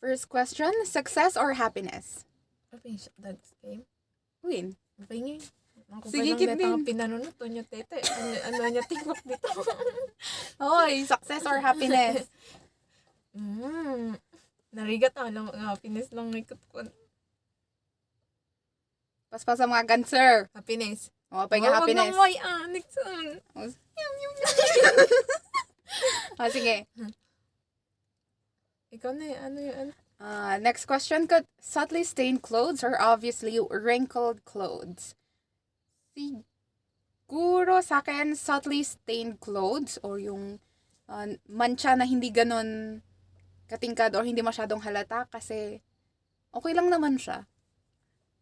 First question, success or happiness? Yung that's game? Win. Yung Ako Sige, lang din. pinanunod to nyo tete. Ano, ano niya tiktok dito? Hoy, success or happiness? mm. Narigat ako lang ang happiness lang ikot ko. Paspas sa mga cancer. Happiness. O, pa nga happiness. Wag ah, next one. O, sige. Ikaw na eh, ano yun? Ano? Uh, next question. Could subtly stained clothes or obviously wrinkled clothes? Siguro sa akin, subtly stained clothes or yung uh, mancha na hindi ganon katingkad or hindi masyadong halata kasi okay lang naman siya.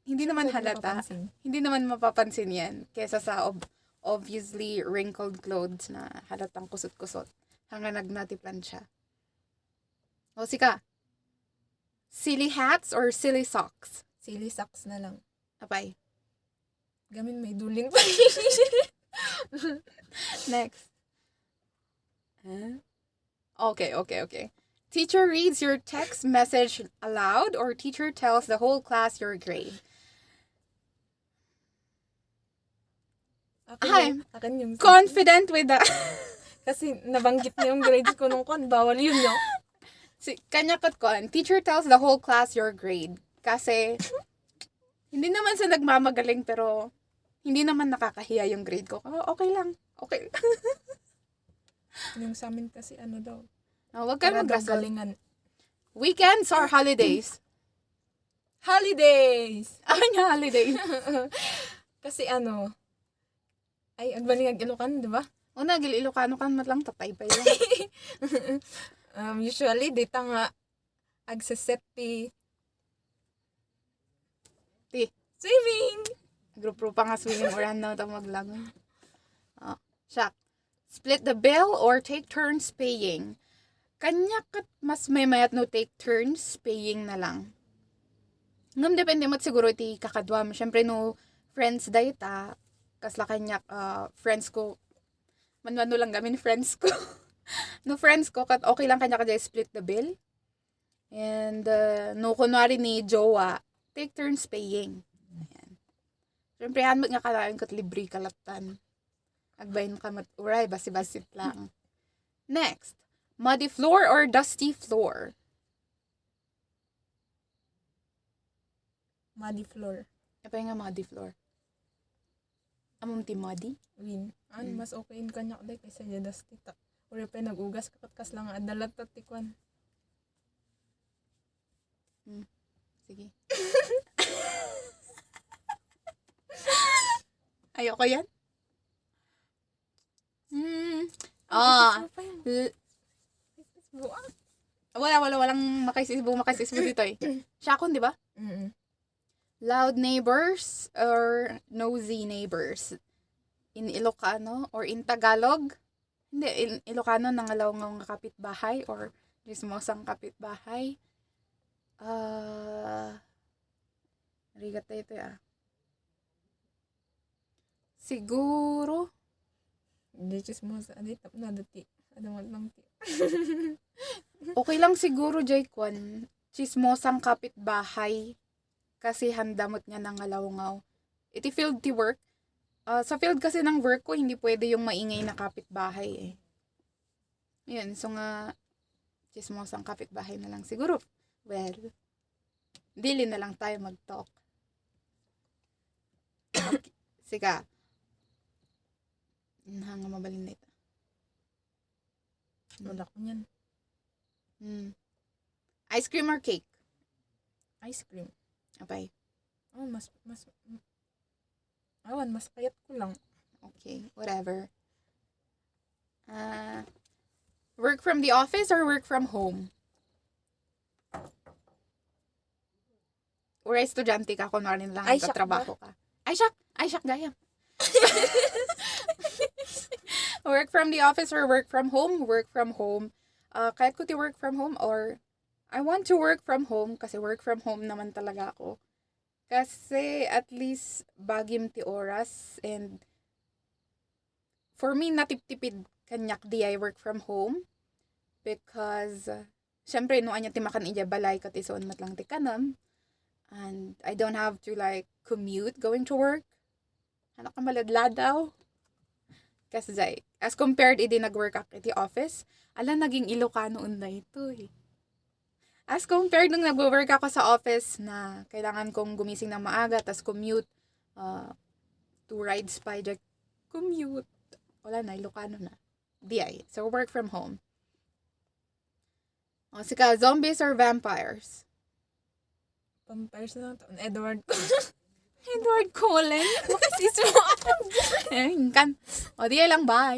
Hindi naman halata. Hindi naman mapapansin yan kesa sa ob- obviously wrinkled clothes na halatang kusot-kusot hanggang nagnatiplan siya. O sika, silly hats or silly socks? Silly socks na lang. Apay. Gamin may dulin pa. Next. Huh? Okay, okay, okay. Teacher reads your text message aloud or teacher tells the whole class your grade. Akin, Ay, yung, akin yung Confident with the... Kasi nabanggit na yung grades ko nung kon. Bawal yun, no? Si, kanya kat ko, teacher tells the whole class your grade. Kasi, hindi naman sa nagmamagaling, pero hindi naman nakakahiya yung grade ko. Oh, okay lang. Okay. Yung sa amin kasi ano daw. Oh, wag ka Para daw magrasal. galingan. Weekends or holidays? Holidays! Ano yung holidays? Kasi ano, ay, agbalingag Ilocan, di ba? Una, gil Ilocano kan mat lang tatay pa yun. Um, usually, dita nga, agsasepi. Ti. Swimming! Group pa nga swimming or ano, ito maglangon. Oh, siya. Split the bill or take turns paying? Kanya kat mas may mayat no take turns paying na lang. Ngam depende mat siguro ti kakadwam. Siyempre no friends dayta kasla kanya ah, friends ko manwano lang gamin friends ko. no friends ko kat okay lang kanya kada split the bill. And uh, no kunwari ni jowa take turns paying. Ayan. Siyempre, hanmat nga kalain kat libre kalaptan. Agbayin ka mat uray, basi-basit lang. Next, muddy floor or dusty floor? Muddy floor. Apa nga muddy floor? Among ti muddy? Win. Ano, mas okay in kanya day kaysa jadas tita. Uri pa nagugas kakatkas lang adalat at tikwan. Sige. Ayoko yan. Hmm. Buwa. wala, wala, walang makaisisbo, makaisisbo dito eh. Shakon, di ba? Mm-mm. Loud neighbors or nosy neighbors? In Ilocano or in Tagalog? Hindi, in Ilocano nangalaw nga kapitbahay or dismosang kapitbahay. Ah, rigat na ito ah. Siguro, Di chismosa. Adi tap na dati. Ada mo lang ti. okay lang siguro, Joy Kwan. Chismosang kapitbahay. Kasi handamot niya ng alawngaw. Iti field ti work. Ah, sa field kasi ng work ko, hindi pwede yung maingay na kapitbahay eh. Yun, so nga, chismosang kapitbahay na lang siguro. Well, dili na lang tayo mag-talk. Okay. Sige. Hanga mabalin na ito. Wala ko niyan. Hmm. Ice cream or cake? Ice cream. Okay. Oh, mas, mas, awan, mas kayat ko lang. Okay, whatever. Uh, work from the office or work from home? Or estudyante ka, kunwari lang Ay, trabaho ka. Ay, siyak! Ay, siyak, gaya. work from the office or work from home? Work from home. Uh, kahit ko ti work from home or I want to work from home kasi work from home naman talaga ako. Kasi at least bagim ti oras and for me natiptipid kanyak di I work from home because syempre, no anya timakan iya balay katison matlang ti kanam. And I don't have to like commute going to work. Ano ka maladlad daw? Kasi as compared idi nag-work ak iti office, ala naging Ilocano unday ito eh. As compared nung nag-work ako sa office na kailangan kong gumising ng maaga tas commute uh, two rides pa like, commute. Wala na, Ilocano na. BI. So, work from home. O, sika, zombies or vampires? Vampires na lang. Edward. Edward Cullen. Makasis mo. Eh, kan. O, di lang, bye.